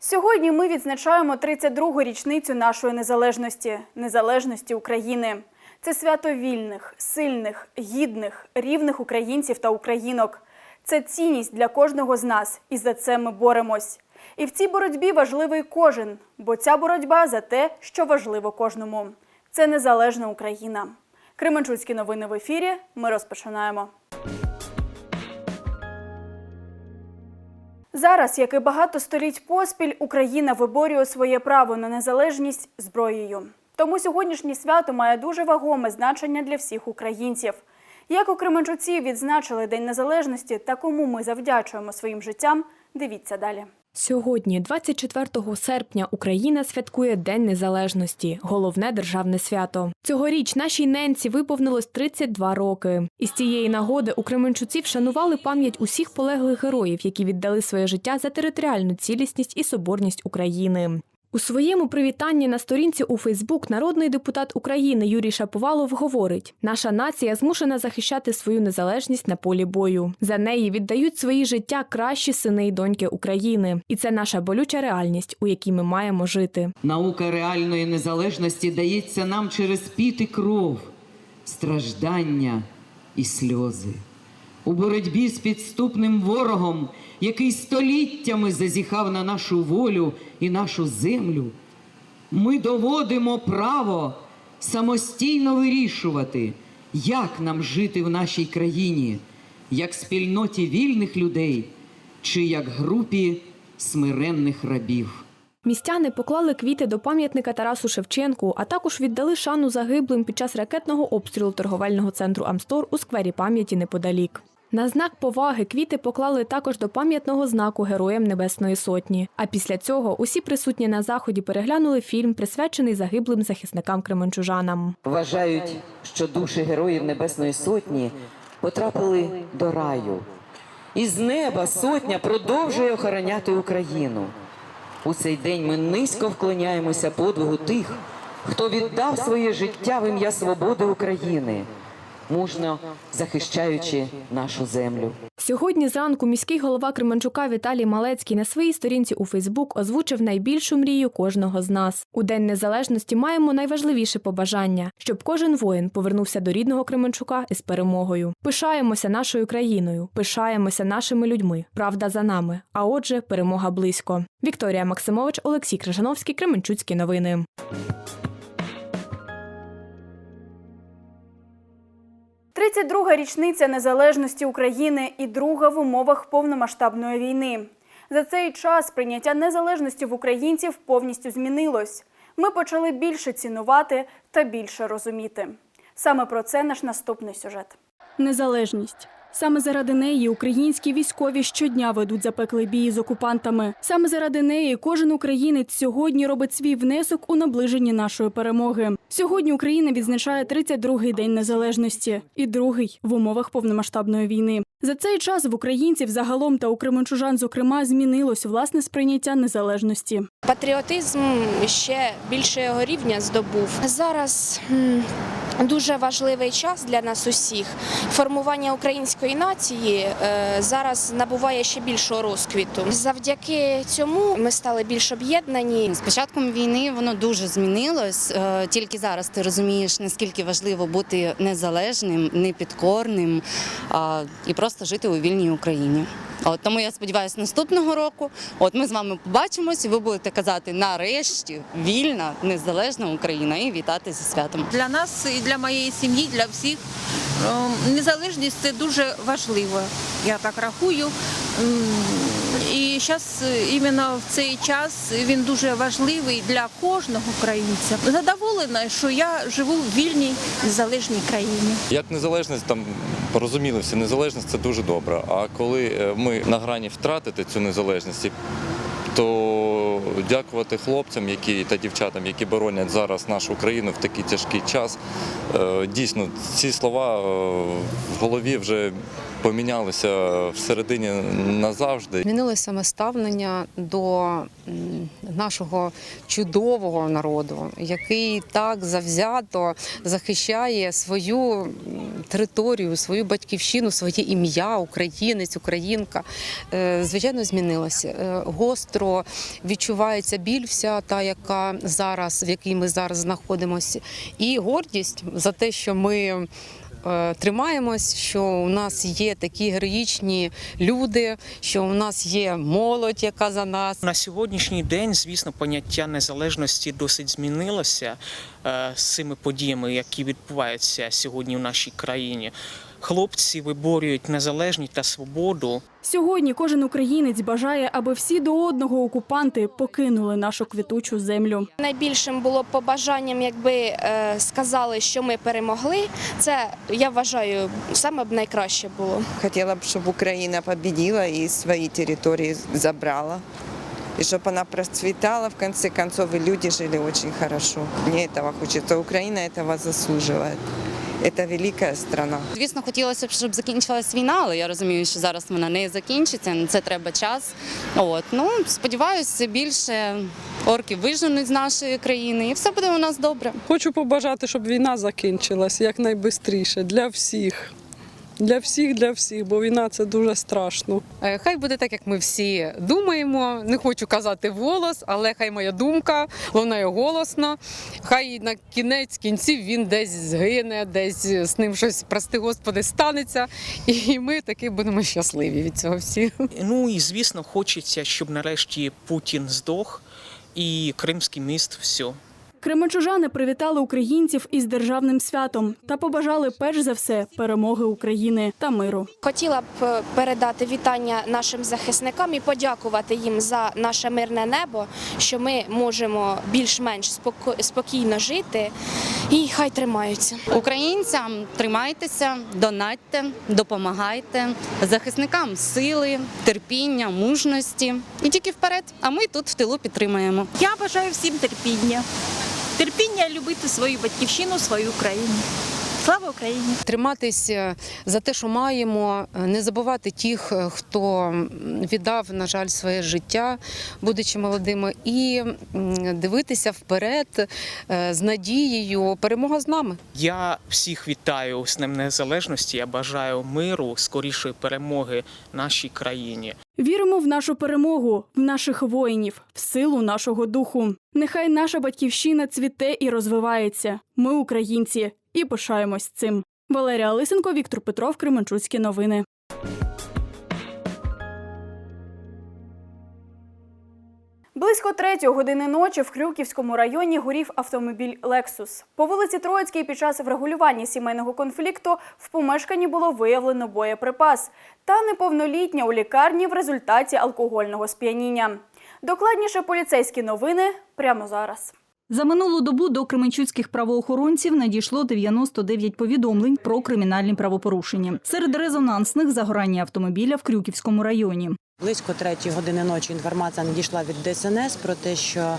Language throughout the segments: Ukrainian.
Сьогодні ми відзначаємо 32-гу річницю нашої незалежності незалежності України. Це свято вільних, сильних, гідних, рівних українців та українок. Це цінність для кожного з нас, і за це ми боремось. І в цій боротьбі важливий кожен, бо ця боротьба за те, що важливо кожному. Це незалежна Україна. Кременчуцькі новини в ефірі. Ми розпочинаємо. Зараз, як і багато століть поспіль, Україна виборює своє право на незалежність зброєю. Тому сьогоднішнє свято має дуже вагоме значення для всіх українців. Як у Кременчуці відзначили День Незалежності та кому ми завдячуємо своїм життям, дивіться далі. Сьогодні, 24 серпня, Україна святкує День Незалежності, головне державне свято. Цьогоріч нашій ненці виповнилось 32 роки. І з цієї нагоди у Кременчуці вшанували пам'ять усіх полеглих героїв, які віддали своє життя за територіальну цілісність і соборність України. У своєму привітанні на сторінці у Фейсбук народний депутат України Юрій Шаповалов говорить: наша нація змушена захищати свою незалежність на полі бою. За неї віддають свої життя кращі сини й доньки України, і це наша болюча реальність, у якій ми маємо жити. Наука реальної незалежності дається нам через піт і кров, страждання і сльози. У боротьбі з підступним ворогом, який століттями зазіхав на нашу волю і нашу землю, ми доводимо право самостійно вирішувати, як нам жити в нашій країні, як спільноті вільних людей чи як групі смиренних рабів. Містяни поклали квіти до пам'ятника Тарасу Шевченку, а також віддали шану загиблим під час ракетного обстрілу торговельного центру Амстор у сквері пам'яті неподалік. На знак поваги квіти поклали також до пам'ятного знаку Героям Небесної Сотні. А після цього усі присутні на заході переглянули фільм, присвячений загиблим захисникам кременчужанам. Вважають, що душі героїв Небесної Сотні потрапили до раю. І з неба сотня продовжує охороняти Україну. У цей день ми низько вклоняємося подвигу тих, хто віддав своє життя в ім'я свободи України, мужно захищаючи нашу землю. Сьогодні зранку міський голова Кременчука Віталій Малецький на своїй сторінці у Фейсбук озвучив найбільшу мрію кожного з нас. У День Незалежності маємо найважливіше побажання, щоб кожен воїн повернувся до рідного Кременчука із перемогою. Пишаємося нашою країною, пишаємося нашими людьми. Правда за нами. А отже, перемога близько. Вікторія Максимович, Олексій Крижановський, Кременчуцькі новини. Тридцять друга річниця незалежності України і друга в умовах повномасштабної війни. За цей час прийняття незалежності в українців повністю змінилось. Ми почали більше цінувати та більше розуміти. Саме про це наш наступний сюжет. Незалежність. Саме заради неї українські військові щодня ведуть запеклий бій з окупантами. Саме заради неї кожен українець сьогодні робить свій внесок у наближенні нашої перемоги. Сьогодні Україна відзначає 32-й день незалежності і другий в умовах повномасштабної війни. За цей час в українців загалом та у кременчужан, зокрема, змінилось власне сприйняття незалежності. Патріотизм ще більшого рівня здобув. Зараз дуже важливий час для нас усіх. Формування української нації е, зараз набуває ще більшого розквіту. Завдяки цьому ми стали більш об'єднані. З початком війни воно дуже змінилось. Е, Тільки зараз ти розумієш, наскільки важливо бути незалежним, непідкорним і просто жити у вільній Україні. От тому я сподіваюся, наступного року от ми з вами побачимось, і ви будете казати нарешті вільна, незалежна Україна і вітати зі святом. Для нас і для моєї сім'ї, для всіх ем, незалежність це дуже важливо. Я так рахую. І зараз іменно в цей час він дуже важливий для кожного українця. Задоволена, що я живу в вільній незалежній країні. Як незалежність, там порозуміли всі, незалежність це дуже добре. А коли е, ми на грані втратити цю незалежність, то дякувати хлопцям, які та дівчатам, які боронять зараз нашу країну в такий тяжкий час. Е, Дійсно, ці слова е, в голові вже помінялися всередині назавжди. Змінилося саме ставлення до нашого чудового народу, який так завзято захищає свою територію, свою батьківщину, своє ім'я, українець, українка, е, звичайно, змінилося. Е, Гостро відчувається біль, вся та, яка зараз, в якій ми зараз знаходимося, і гордість за те, що ми. Е, Тримаємось, що у нас є такі героїчні люди, що у нас є молодь, яка за нас. На сьогоднішній день, звісно, поняття незалежності досить змінилося е, з цими подіями, які відбуваються сьогодні в нашій країні Хлопці виборюють незалежність та свободу. Сьогодні кожен українець бажає, аби всі до одного окупанти покинули нашу квітучу землю. Найбільшим було б побажанням, якби е, сказали, що ми перемогли. Це я вважаю саме б найкраще було. Хотела бы, чтобы Украина победила и свои территории забрала. И чтобы она процветала, в конце концов, и люди жили очень хорошо. Мне этого хочется. Украина этого заслуживает. Это велика страна. Звісно, хотілося б, щоб закінчилась війна, але я розумію, що зараз вона не закінчиться. на Це треба час. От ну сподіваюся, більше орків виженуть з нашої країни, і все буде у нас добре. Хочу побажати, щоб війна закінчилась якнайбистріше для всіх. Для всіх, для всіх, бо війна це дуже страшно. Е, Хай буде так, як ми всі думаємо. Не хочу казати вголос, але хай моя думка лунає голосно. Хай на кінець кінців він десь згине, десь з ним щось, прости господи, станеться. І ми таки будемо щасливі від цього всі. Ну і звісно, хочеться, щоб нарешті Путін здох і Кримський міст все. Кременчужани привітали українців із державним святом та побажали перш за все перемоги України та миру. Хотіла б е, передати вітання нашим захисникам і подякувати їм за наше мирне небо, що ми можемо більш-менш спокійно жити, і хай тримаються. Українцям тримайтеся, донатьте, допомагайте захисникам сили, терпіння, мужності і тільки вперед. А ми тут в тилу підтримуємо. Я бажаю всім терпіння. Терпіння любити свою батьківщину, свою країну. Слава Україні! Триматися за те, що маємо, не забувати тих, е, хто віддав, на жаль, своє життя, будучи молодими, і дивитися вперед е, з надією. Перемога з нами. Я всіх вітаю з Днем Незалежності. Я бажаю миру, скорішої перемоги нашій країні. Віримо в нашу перемогу, в наших воїнів, в силу нашого духу. Нехай наша батьківщина цвіте і розвивається. Ми українці і пишаємось цим. Валерія Лисенко, Віктор Петров, Кременчуцькі новини. Близько третьої години ночі в Крюківському районі горів автомобіль Лексус. По вулиці Троїцькій під час врегулювання сімейного конфлікту в помешканні було виявлено боєприпас та неповнолітня у лікарні в результаті алкогольного сп'яніння. Докладніше поліцейські новини прямо зараз. За минулу добу до кременчуцьких правоохоронців надійшло 99 повідомлень про кримінальні правопорушення. Серед резонансних загорання автомобіля в Крюківському районі. Близько третьої години ночі інформація надійшла від ДСНС про те, що е,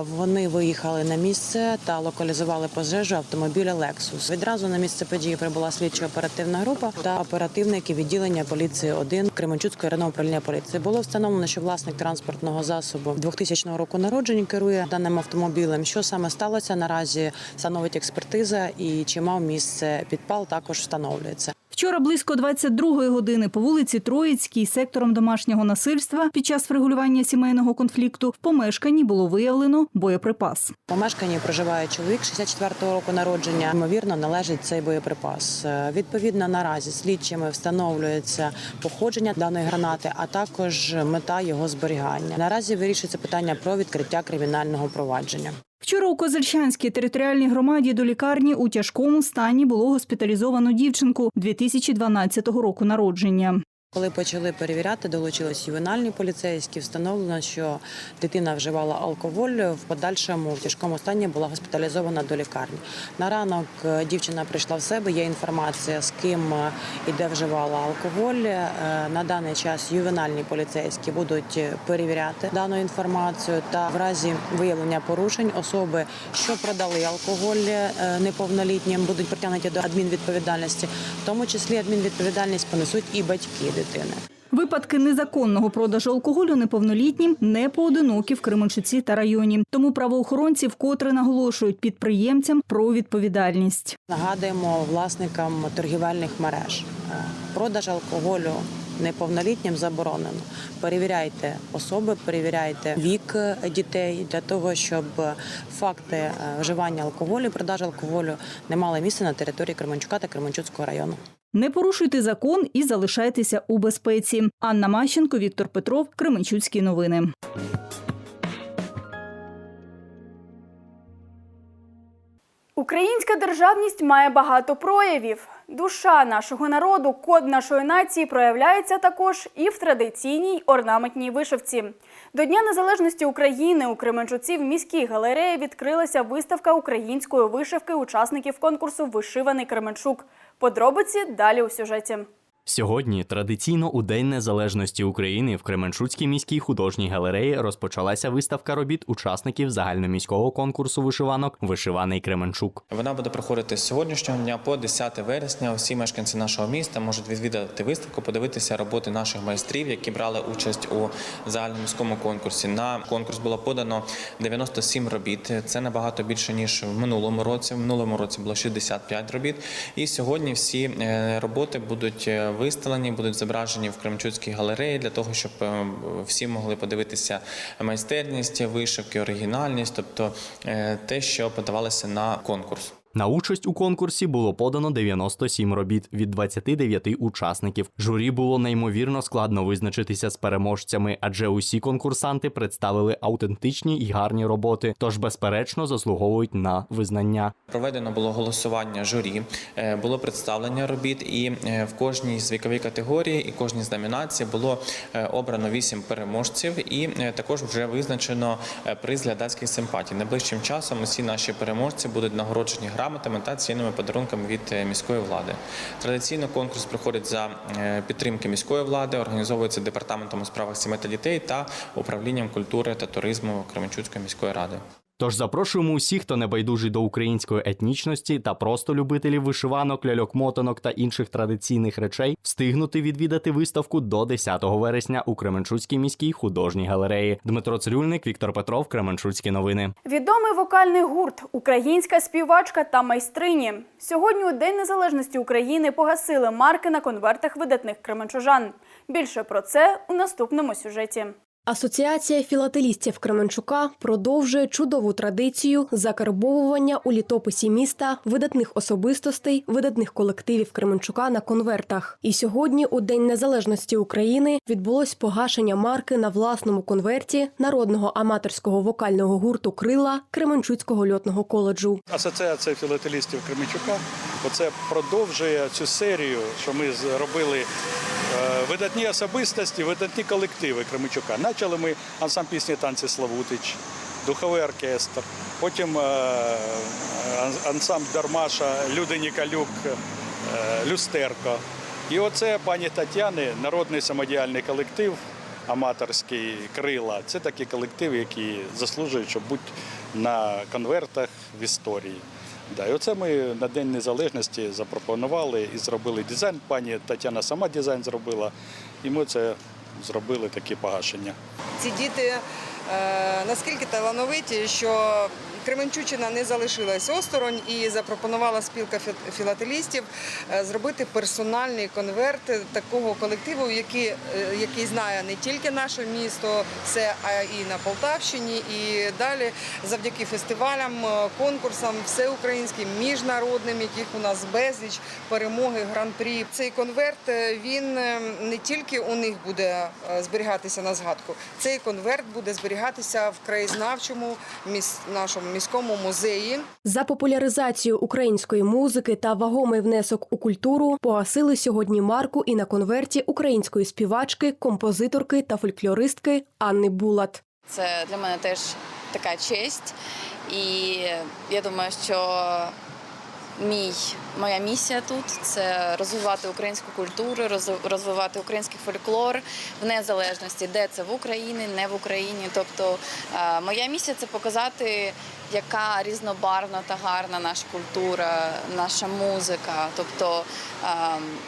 вони виїхали на місце та локалізували пожежу автомобіля Lexus. Відразу на місце події прибула слідчо-оперативна група та оперативники відділення поліції 1 Кременчуцького районного управління поліції. Було встановлено, що власник транспортного засобу 2000 року народження керує даним автомобілем. Що саме сталося наразі? Становить експертиза і чи мав місце підпал, також встановлюється. Вчора близько 22-ї години по вулиці Троїцькій сектором домашнього насильства під час врегулювання сімейного конфлікту в помешканні було виявлено боєприпас. В помешканні проживає чоловік 64-го року народження. Ймовірно, належить цей боєприпас. Е, Відповідно, наразі слідчими встановлюється походження даної гранати, а також мета його зберігання. Наразі вирішується питання про відкриття кримінального провадження. Вчора у Козельчанській територіальній громаді до лікарні у тяжкому стані було госпіталізовано дівчинку 2012 року народження. Коли почали перевіряти, долучились ювенальні поліцейські. Встановлено, що дитина вживала алкоголь. В подальшому в тяжкому стані була госпіталізована до лікарні. На ранок е, дівчина прийшла в себе. Є інформація, з ким е, і де вживала алкоголь. Е, На даний час ювенальні поліцейські будуть перевіряти дану інформацію та в разі виявлення порушень особи, що продали алкоголь неповнолітнім, будуть притягнуті до адмінвідповідальності, в тому числі адмінвідповідальність понесуть і батьки дитини. Випадки незаконного продажу алкоголю неповнолітнім не поодинокі в Кременчуці та районі. Тому правоохоронці вкотре наголошують підприємцям про відповідальність. Нагадуємо власникам торгівельних мереж. е, Продаж алкоголю неповнолітнім заборонено. Перевіряйте особи, перевіряйте вік дітей для того, щоб факти е, вживання алкоголю, продажу алкоголю не мали місця на території Кременчука та Кременчуцького району. Не порушуйте закон і залишайтеся у безпеці. Анна Мащенко, Віктор Петров, Кременчуцькі новини. Українська державність має багато проявів. Душа нашого народу, код нашої нації проявляється також і в традиційній орнаментній вишивці. До Дня Незалежності України у Кременчуці в міській галереї відкрилася виставка української вишивки учасників конкурсу Вишиваний Кременчук. Подробиці далі у сюжеті. Сьогодні традиційно у День Незалежності України в Кременчуцькій міській художній галереї розпочалася виставка робіт учасників загальноміського конкурсу вишиванок Вишиваний Кременчук. Вона буде проходити з сьогоднішнього дня по 10 вересня. Усі мешканці нашого міста можуть відвідати виставку, подивитися роботи наших майстрів, які брали участь у загальноміському конкурсі. На конкурс було подано 97 робіт. Це набагато більше ніж в минулому році. В минулому році було 65 робіт. І сьогодні всі е, роботи будуть е, виставлені, будуть зображені в Кремчуцькій галереї для того, щоб е, всі могли подивитися майстерність вишивки, оригінальність, тобто е, те, що подавалося на конкурс. На участь у конкурсі було подано 97 робіт від 29 учасників. Журі було неймовірно складно визначитися з переможцями, адже усі конкурсанти представили аутентичні і гарні роботи, тож безперечно заслуговують на визнання. Проведено було голосування журі, е, було представлення робіт, і е, в кожній з віковій категорії і кожній з номінацій було е, обрано вісім переможців, і також вже визначено приз глядацьких симпатій. Найближчим часом усі наші переможці будуть нагороджені грамотами та цінними подарунками від е, міської влади. Традиційно конкурс проходить за е, підтримки міської влади, організовується департаментом у справах сімей та дітей та управлінням культури та туризму Кременчуцької міської ради. Тож запрошуємо усіх, хто не байдужий до української етнічності та просто любителів вишиванок, ляльок-мотанок та інших традиційних речей, встигнути відвідати виставку до 10 вересня у Кременчуцькій міській художній галереї. Дмитро Цирюльник, Віктор Петров, Кременчуцькі новини. Відомий вокальний гурт, українська співачка та майстрині. Сьогодні у День Незалежності України погасили марки на конвертах видатних кременчужан. Більше про це у наступному сюжеті. Асоціація філателістів Кременчука продовжує чудову традицію закарбовування у літописі міста видатних особистостей, видатних колективів Кременчука на конвертах. І сьогодні, у День Незалежності України, відбулось погашення марки на власному конверті народного аматорського вокального гурту Крила Кременчуцького льотного коледжу. Асоціація філателістів Кременчука оце продовжує цю серію, що ми зробили видатні особистості, видатні колективи Кременчука. Почали ми ансамбль пісні танці Славутич, духовий оркестр, потім е, ансамбль Дармаша, Люди Нікалюк, е, Люстерко. І оце пані Тетяни, народний самодіяльний колектив, аматорський крила. Це такі колективи, які заслужують, щоб бути на конвертах в історії. Да, і оце ми на День Незалежності запропонували і зробили дизайн. Пані Тетяна сама дизайн зробила, і ми це зробили таке погашення. Ці діти е, наскільки талановиті, що Кременчучина не залишилась осторонь і запропонувала спілка фі- філателістів е, зробити персональний конверт такого колективу, який, е, який знає не тільки наше місто, все, а і на Полтавщині, і далі завдяки фестивалям, е, конкурсам, всеукраїнським, міжнародним, яких у нас безліч, перемоги, гран-прі. Цей конверт він не тільки у них буде зберігатися на згадку, цей конверт буде зберігатися в краєзнавчому міс- нашому міському музеї. За популяризацію української музики та вагомий внесок у культуру погасили сьогодні марку і на конверті української співачки, композиторки та фольклористки Анни Булат. Це для мене теж така честь. І я думаю, що мій, моя місія тут це розвивати українську культуру, розвивати український фольклор в незалежності, де це в Україні, не в Україні. Тобто е, моя місія це показати, яка різнобарвна та гарна наша культура, наша музика. Тобто ем,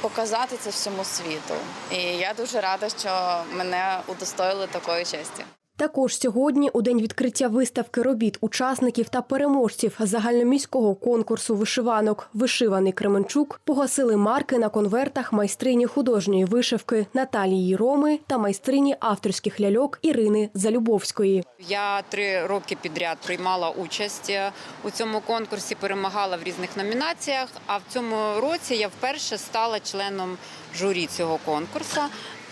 показати це всьому світу. І я дуже рада, що мене удостоїли такої честі. Також сьогодні, у день відкриття виставки робіт учасників та переможців загальноміського конкурсу вишиванок Вишиваний Кременчук погасили марки на конвертах майстрині художньої вишивки Наталії Роми та майстрині авторських ляльок Ірини Залюбовської. Я три роки підряд приймала участь е, у цьому конкурсі, перемагала в різних номінаціях. А в цьому році я вперше стала членом журі цього конкурсу.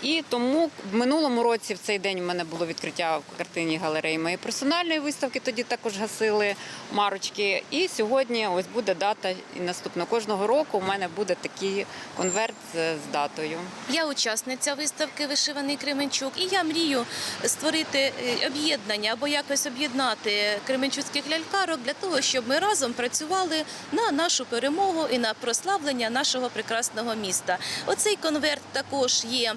І тому в минулому році в цей день в мене було відкриття в картині галереї моєї персональної виставки. Тоді також гасили марочки. І сьогодні ось буде дата. І наступного кожного року у мене буде такий конверт з датою. Я учасниця виставки Вишиваний Кременчук, і я мрію створити е, об'єднання або якось об'єднати кременчуцьких лялькарок для того, щоб ми разом працювали на нашу перемогу і на прославлення нашого прекрасного міста. Оцей конверт також є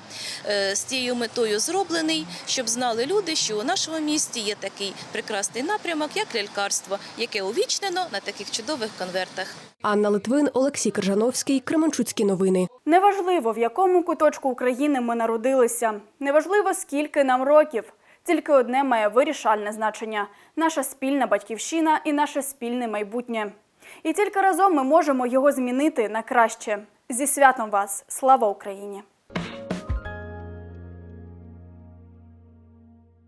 з цією метою зроблений, щоб знали люди, що у нашому місті є такий прекрасний напрямок, як лялькарство, яке увічнено на таких чудових конвертах. Анна Литвин, Олексій Крижановський, Кременчуцькі новини. Неважливо, в якому куточку України ми народилися. Неважливо, скільки нам років. Тільки одне має вирішальне значення наша спільна батьківщина і наше спільне майбутнє. І тільки разом ми можемо його змінити на краще. Зі святом вас! Слава Україні!